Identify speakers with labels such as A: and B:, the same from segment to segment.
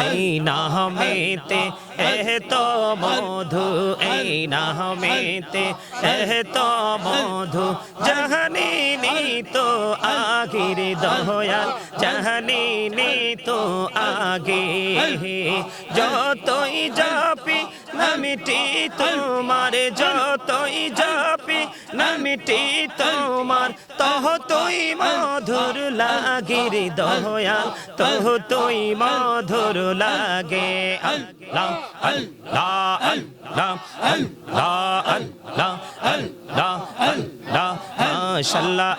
A: এই এহ তো মধু এই নামেতে এহ তো মধু জাহানি তো আগির দয়াল জাহানি তো আগে যতই জাপি নামিটি তোমার যতই জাপি, নামিটি তোমার তহ তুই মধুর লাগির দয়াল তহ তুই মধুর লাগে। আল্লাহ আল্লাহ আল্লাহ আল্লাহ আল্লাহ আল্লাহ আল্লাহ মাশাল্লাহ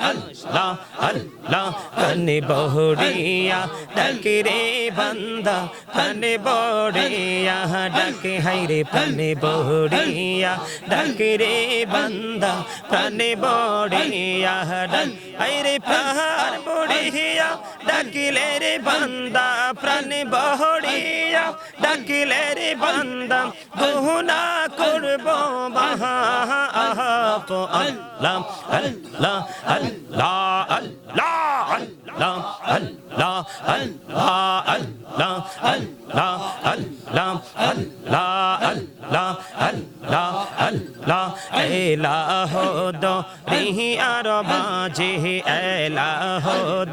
A: কনে বহুড়িয়া ডাকে রে বান্দা কনে বড়িয়া ডাকে হাইরে প্রাণে বড়িয়া ডাকে রে বান্দা প্রাণে বড়িয়া ডাক হাইরে প্রাণ বড়িয়া ডাকিলে রে বান্দা প্রাণে বড়িয়া ডাকিলে রে বান্দা বহুনা করব বাহা আল্লাহ আল্লাহ আল্লাহ আল্লাহ আল্লাহ আল্লাহ আল্লাহ আল্লাহ আল্লাহ আল্লাহ আল্লাহ আল্লাহ আল্লাহ আল্লাহ এলাহ দো রিহি আর মাঝে এলাহ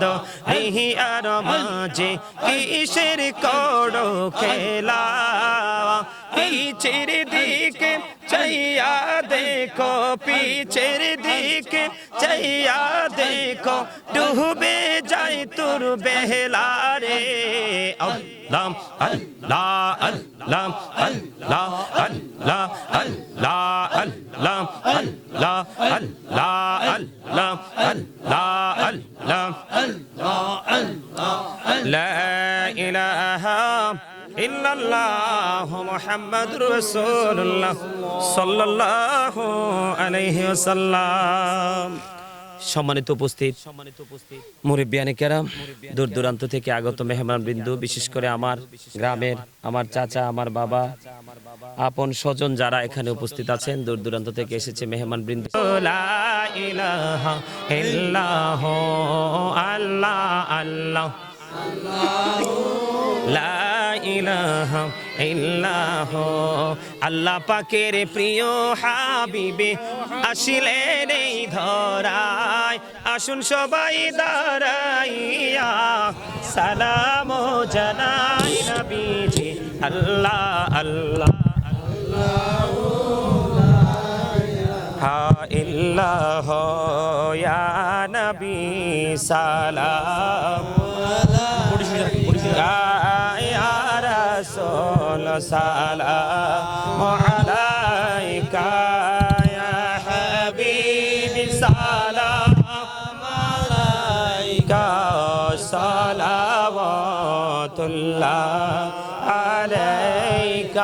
A: দো রিহি আর মাঝে কিসের করো খেলা পিছের দিকে চাইয়া দেখো পিছের দিকে চাইয়া দেখো ডুবে যাই তোর বেহলারে আল্লাহ আল্লাহ আল্লাহ আল্লাহ আল্লাহ আল্লাহ আল্লাহ আল্লাহ আল্লাহ আল্লাহ আল্লাহ আল্লাহ আল্লাহ আল্লাহ লা ইলাহা সম্মানিত উপস্থিত কেরাম, দূর দূরান্ত থেকে আগত মেহমান বৃন্দু, বিশেষ করে আমার গ্রামের আমার চাচা, আমার বাবা, আপন স্বজন যারা এখানে উপস্থিত আছেন, দূর দূরান্ত থেকে এসেছে মেহমান বৃন্দু। আল্লাহ আল্লাহ। ইলাহা ইল্লাহ। আল্লাহ পাকের প্রিয় হাবিবে আসিলেন এই ধরায়। আসুন সবাই দাঁড়াইয়া সালাম জানাই নবীজি। আল্লাহ আল্লাহ হা ইল্লাহ ইয়া নবী সালাম। رسول سلام عليك يا حبيبي سلام عليك صلوات الله عليك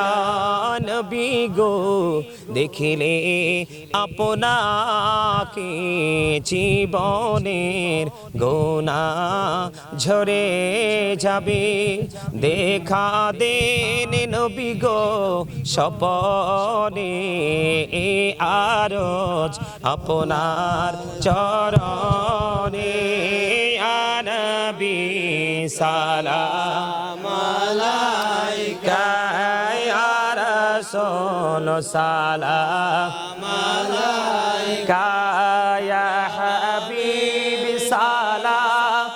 A: নবী গো দেখিলে আপনাকে জীবনের গোনা ঝরে যাবে। দেখা দেন নবী গো স্বপনে এ আরজ আপনার চরণে। আনবি সালাম আলাইকা। নুন সালাম। কায়া হাবিব সালাম।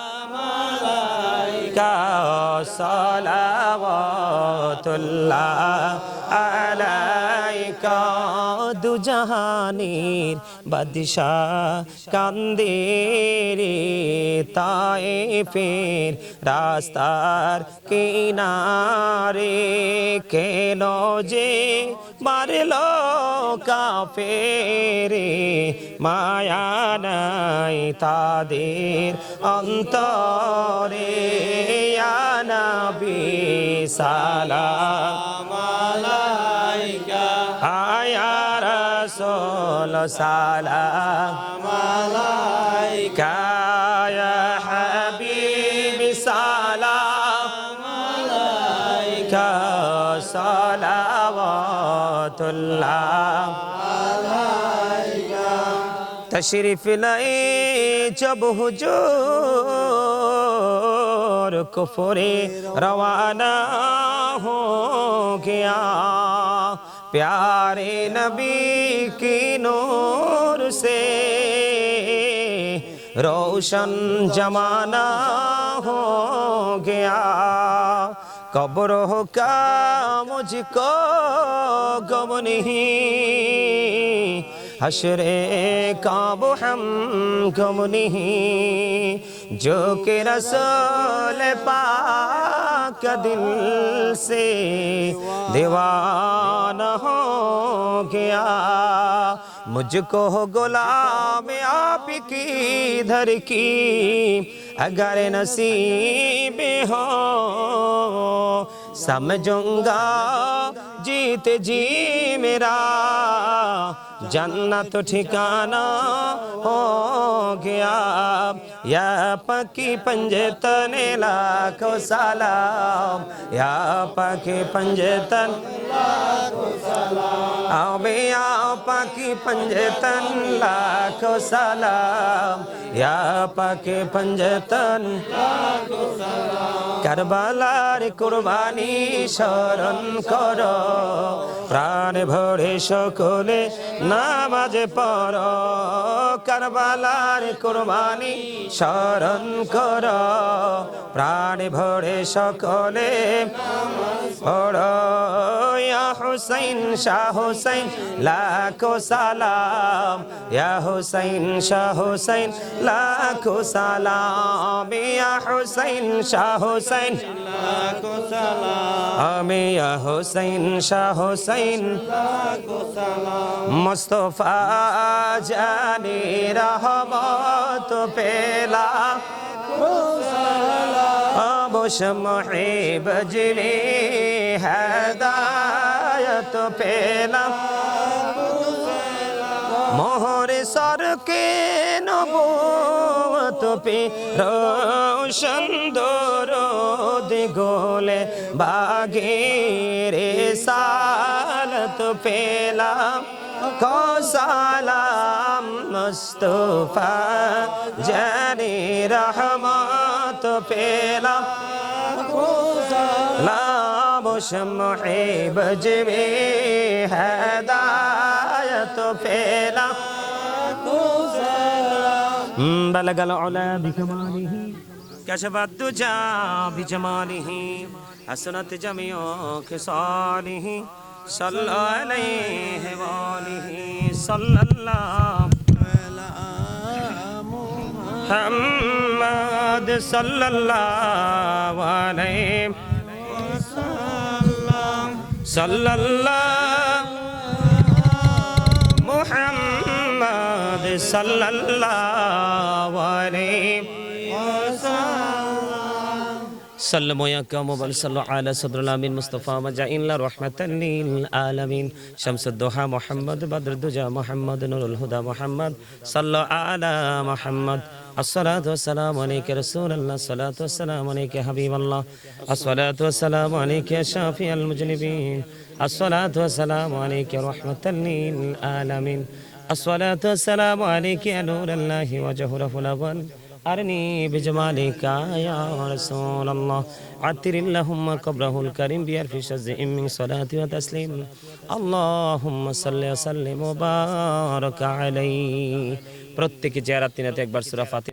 A: কায়া সালাওয়াতুল্লাহ। জাহানের বাদশাহ কান্দে রে তায়ে ফের রাস্তার কিনারে কেন যে মারল কাফেরে মায়া নাই তাদের অন্তরে, ইয়া নবী كل سلام
B: عليك
A: يا حبيبي سلام عليك صلوات الله عليك تشريف لي جب هجور كفري روانا हो गया प्यारे नबी की नूर से रोशन जमाना हो गया कब्र का मुझको गम नहीं हशरे का हम गम नहीं जो कि रसूल पाक दिल से दीवाना हो गया। मुझको गुलाम आप की धर की अगर नसीब हो, समझूँगा जीत जी मेरा। जन्नत ठिकाना हो गया। या पकी पंजतन तने लाखों सलाम। या पकी पंजतन आओ अबे या पकी पंजे सलाम। या पके पंजतन करबलार कुर्बानी शरण करो। প্রাণ ভরে সকলে নামাজে পর কারবালার কুরবানি স্মরণ কর। প্রাণ ভরে সকলে পড়। হুসাইন, শাহ হুসাইন, লাখো সালাম। ইয়া হুসাইন, শাহ হুসাইন, লাখো সালাম। ইয়া হুসাইন, শাহ হুসাইন।
B: লাখো সালাম
A: আমি ইয়া হুসাইন, শাহ হুসাইন।
B: লাখো সালাম
A: মুস্তফা জানি রহমত পেলা। অবশ মহিব জিনে হেদায়ত পেলাম। মোহর সরকে নবত পে রোশন দরদ গোলে বাগে রে সালত পেলাম। কসালাম মুস্তফা জানি রহমত পেলাম। شمعِ بجمِ هدایت پھیلا بلغ العلا بکمالہ کشف الدجا بجمالہ حسنت جميع خصالہ صلی علیہ وآلہ صلی اللہ محمد صلی اللہ علیہ সাল্লাল্লাহ। মুহাম্মদ সাল্লাল্লাহু আলাইহি الله عليه سلموا يا كوم بل صلوا على صدر الامين مصطفى مجاين رحمة للعالمين شمس الضحى محمد بدر الدجى محمد نور الهدى محمد صلوا على محمد الصلاة والسلام عليك رسول الله الصلاة والسلام عليك يا حبيب الله الصلاة والسلام عليك يا شافي المجنبين الصلاة والسلام عليك يا رحمة للعالمين الصلاة والسلام عليك يا نور الله وجهره الأول أرني بجمالك يا رسول الله عطر اللهم قبره الكريم بألف شزء من صلاة وتسليم اللهم صل وسلم وبارك عليه প্রত্যেকে চেহারা তিনাতে একবার সুরা ফাতিহা